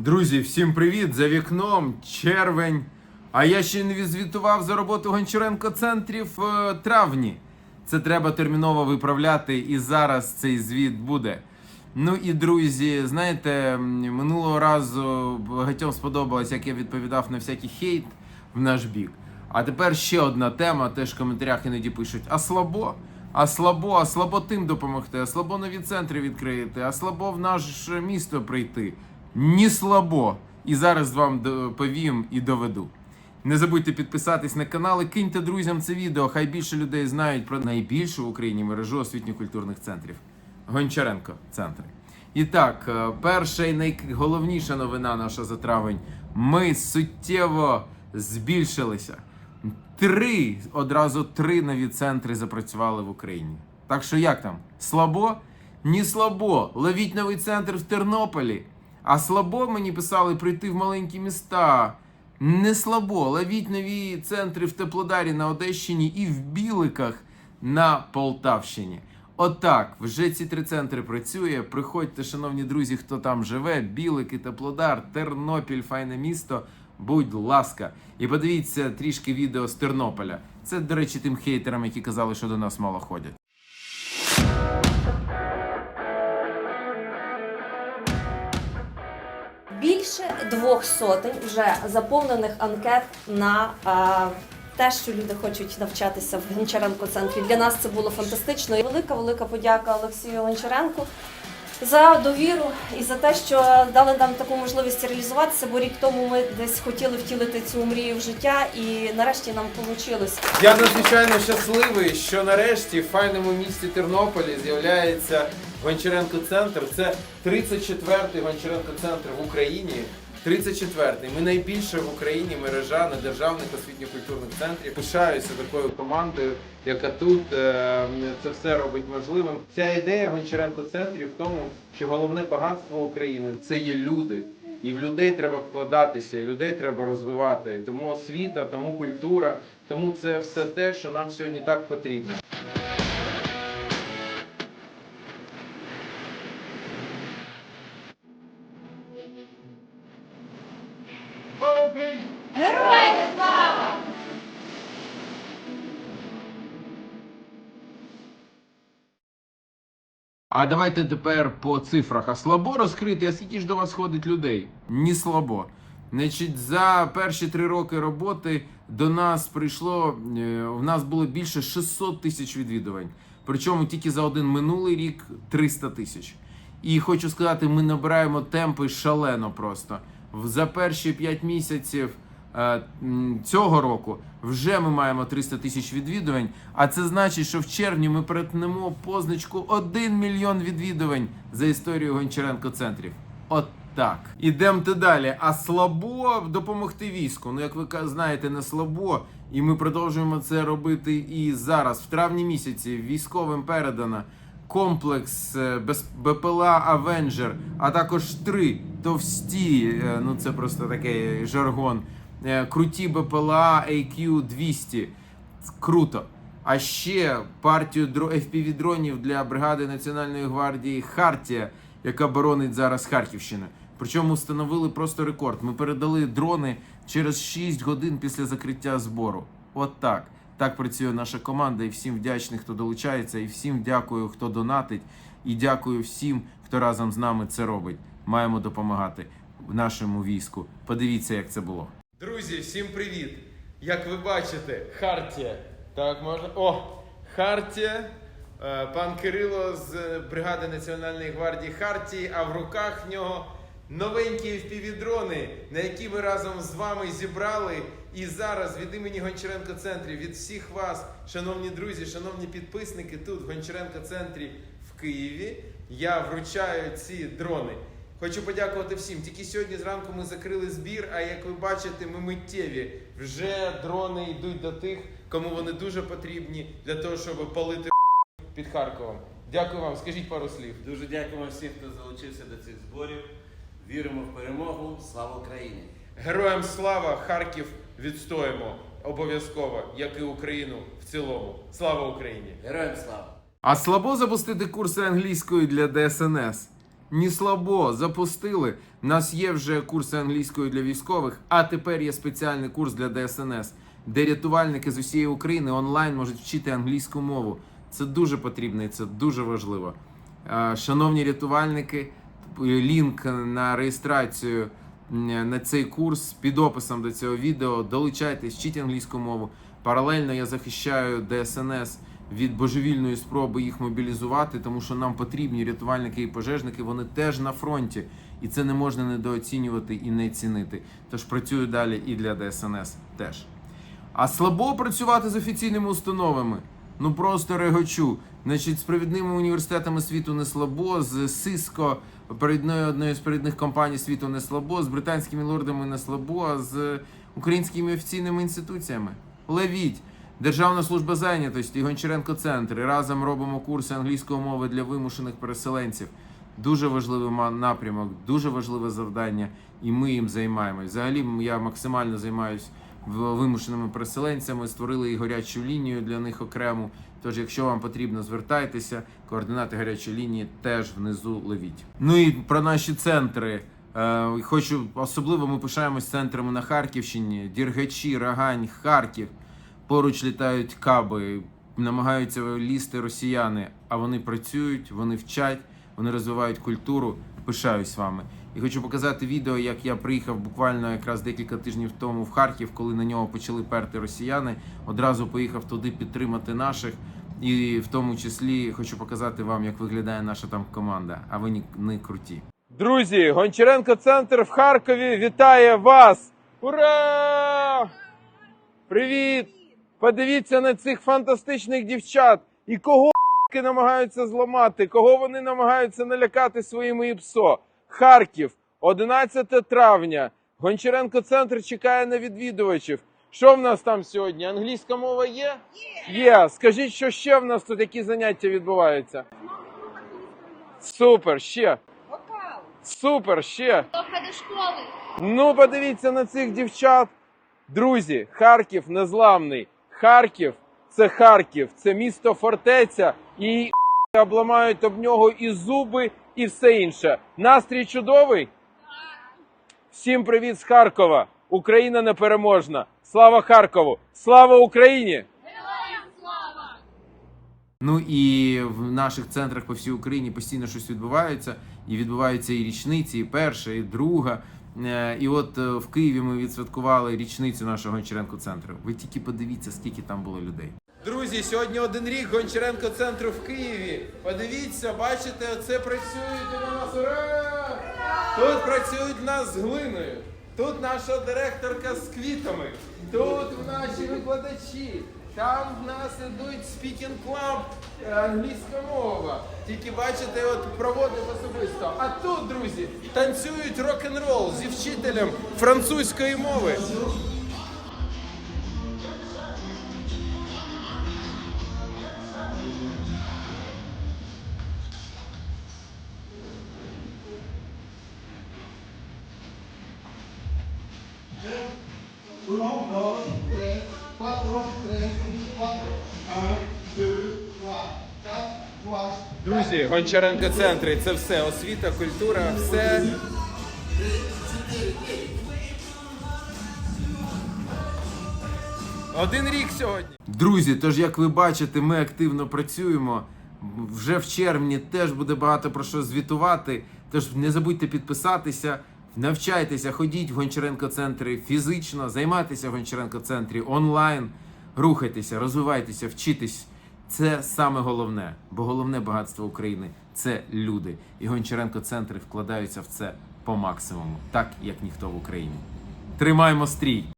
Друзі, всім привіт! За вікном червень. А я ще не відзвітував за роботу Гончаренко центрів в травні. Це треба терміново виправляти, і зараз цей звіт буде. Ну і друзі, знаєте, минулого разу багатьом сподобалось, як я відповідав на всякий хейт в наш бік. А тепер ще одна тема, теж в коментарях іноді пишуть: а слабо? А слабо, а слабо тим допомогти, а слабо нові центри відкрити, а слабо в наше місто прийти. Ні слабо. І зараз вам доповім і доведу. Не забудьте підписатись на канал і киньте друзям це відео. Хай більше людей знають про найбільшу в Україні мережу освітньо-культурних центрів. Гончаренко центри. І так, е, перша і найголовніша новина наша за травень. Ми суттєво збільшилися. Три, одразу три нові центри запрацювали в Україні. Так що як там? Слабо? Ні слабо. Ловіть новий центр в Тернополі. А слабо мені писали прийти в маленькі міста. Не слабо. Ловіть нові центри в Теплодарі на Одещині і в Біликах на Полтавщині. Отак, вже ці три центри працює. Приходьте, шановні друзі, хто там живе. Білики, Теплодар, Тернопіль, файне місто. Будь ласка, і подивіться трішки відео з Тернополя. Це, до речі, тим хейтерам, які казали, що до нас мало ходять. Більше двох сотень вже заповнених анкет на те, що люди хочуть навчатися в Гончаренко центрі. Для нас це було фантастично. І велика велика подяка Олексію Гончаренку за довіру і за те, що дали нам таку можливість реалізуватися. Бо рік тому ми десь хотіли втілити цю мрію в життя, і нарешті нам вийшло. Я надзвичайно щасливий, що нарешті в файному місті Тернополі з'являється Гончаренко центр. Це 34-й Гончаренко центр в Україні. 34-й. Ми найбільша в Україні мережа недержавних освітньо-культурних центрів. Пишаюся такою командою, яка тут е, це все робить можливим. Ця ідея Гончаренко центрів в тому, що головне багатство України це є люди. І в людей треба вкладатися, і людей треба розвивати. Тому освіта, тому культура, тому це все те, що нам сьогодні так потрібно. А давайте тепер по цифрах. А слабо розкрити, а скільки ж до вас ходить людей? Ні слабо. Значить, за перші три роки роботи до нас прийшло, е, в нас було більше 600 тисяч відвідувань. Причому тільки за один минулий рік 300 тисяч. І хочу сказати, ми набираємо темпи шалено просто. За перші 5 місяців цього року вже ми маємо 300 тисяч відвідувань. А це значить, що в червні ми перетнемо позначку 1 мільйон відвідувань за історію Гончаренко центрів. От так. Ідемте далі. А слабо допомогти війську. Ну, як ви знаєте, не слабо. І ми продовжуємо це робити і зараз. В травні місяці військовим передано комплекс е, БПЛА Авенджер, а також три товсті, е, ну це просто такий жаргон. Е, Круті БПЛА AQ 200. Круто. А ще партію FPV дронів для бригади Національної гвардії Хартія, яка боронить зараз Харківщину. Причому встановили просто рекорд. Ми передали дрони через 6 годин після закриття збору. От так. Так працює наша команда, і всім вдячний, хто долучається, і всім дякую, хто донатить, і дякую всім, хто разом з нами це робить. Маємо допомагати нашому війську. Подивіться, як це було. Друзі, всім привіт! Як ви бачите, Хартія. Так можна. О! Хартія. Е, Пан Кирило з бригади Національної гвардії Хартії, а в руках в нього новенькі FPV-дрони, на які ми разом з вами зібрали. І зараз від імені Гончаренко центрів, від всіх вас, шановні друзі, шановні підписники, тут в Гончаренко центрі в Києві, я вручаю ці дрони. Хочу подякувати всім. Тільки сьогодні зранку ми закрили збір, а як ви бачите, ми миттєві. Вже дрони йдуть до тих, кому вони дуже потрібні для того, щоб палити під Харковом. Дякую вам. Скажіть пару слів. Дуже дякуємо всім, хто залучився до цих зборів. Віримо в перемогу. Слава Україні! Героям слава! Харків відстоїмо обов'язково, як і Україну в цілому. Слава Україні! Героям слава! А слабо запустити курси англійської для ДСНС. Ні слабо, запустили. Нас є вже курси англійської для військових, а тепер є спеціальний курс для ДСНС, де рятувальники з усієї України онлайн можуть вчити англійську мову. Це дуже потрібно і це дуже важливо. Шановні рятувальники, лінк на реєстрацію на цей курс під описом до цього відео. Долучайтесь, вчіть англійську мову. Паралельно я захищаю ДСНС від божевільної спроби їх мобілізувати, тому що нам потрібні рятувальники і пожежники. Вони теж на фронті, і це не можна недооцінювати і не цінити. Тож працюю далі і для ДСНС теж. А слабо працювати з офіційними установами. Ну просто регочу. Значить, з провідними університетами світу не слабо, з Cisco, передною одної з передних компаній світу не слабо, з британськими лордами не слабо, а з українськими офіційними інституціями. Левіть! Державна служба зайнятості, Гончаренко центр. І разом робимо курси англійської мови для вимушених переселенців. Дуже важливий напрямок, дуже важливе завдання, і ми їм займаємось. Взагалі, я максимально займаюсь вимушеними переселенцями, створили і гарячу лінію для них окрему. Тож, якщо вам потрібно, звертайтеся. Координати гарячої лінії теж внизу ловіть. Ну і про наші центри. Е, хочу особливо ми пишаємось центрами на Харківщині, Діргачі, Рагань, Харків. Поруч літають каби, намагаються лізти росіяни, а вони працюють, вони вчать, вони розвивають культуру. Пишаюсь вами. І хочу показати відео, як я приїхав буквально якраз декілька тижнів тому в Харків, коли на нього почали перти росіяни. Одразу поїхав туди підтримати наших. І в тому числі хочу показати вам, як виглядає наша там команда. А ви не круті. Друзі, Гончаренко центр в Харкові вітає вас! Ура! Привіт! Подивіться на цих фантастичних дівчат і кого намагаються зламати, кого вони намагаються налякати своїми ІПСО. Харків, 11 травня. Гончаренко центр чекає на відвідувачів. Що в нас там сьогодні? Англійська мова є? Є. Скажіть, що ще в нас тут які заняття відбуваються? Супер, ще. Вокал. Супер, ще. До школи. Ну, подивіться на цих дівчат. Друзі, Харків незламний. Харків це Харків, це місто фортеця, і обламають об нього і зуби, і все інше. Настрій чудовий. Всім привіт з Харкова. Україна непереможна. Слава Харкову! Слава Україні! Ну і в наших центрах по всій Україні постійно щось відбувається. І відбуваються і річниці, і перша, і друга. Е, І от е, в Києві ми відсвяткували річницю нашого Гончаренко центру. Ви тільки подивіться, скільки там було людей. Друзі, сьогодні один рік Гончаренко центру в Києві. Подивіться, бачите, оце працюють у нас. Ура! Тут працюють в нас з глиною. Тут наша директорка з квітами. Тут наші викладачі. Там в нас ідуть спікінг клаб, е, англійська мова. Тільки бачите, от проводив особисто. А тут, друзі, танцюють рок-н-рол зі вчителем французької мови. Друзі, Гончаренко центри це все освіта, культура, все. Один рік сьогодні. Друзі, тож як ви бачите, ми активно працюємо. Вже в червні теж буде багато про що звітувати. Тож не забудьте підписатися, навчайтеся, ходіть в Гончаренко центри фізично, займайтеся в Гончаренко центрі онлайн, рухайтеся, розвивайтеся, вчитесь. Це саме головне, бо головне багатство України це люди. І Гончаренко центри вкладаються в це по максимуму, так як ніхто в Україні. Тримаємо стрій!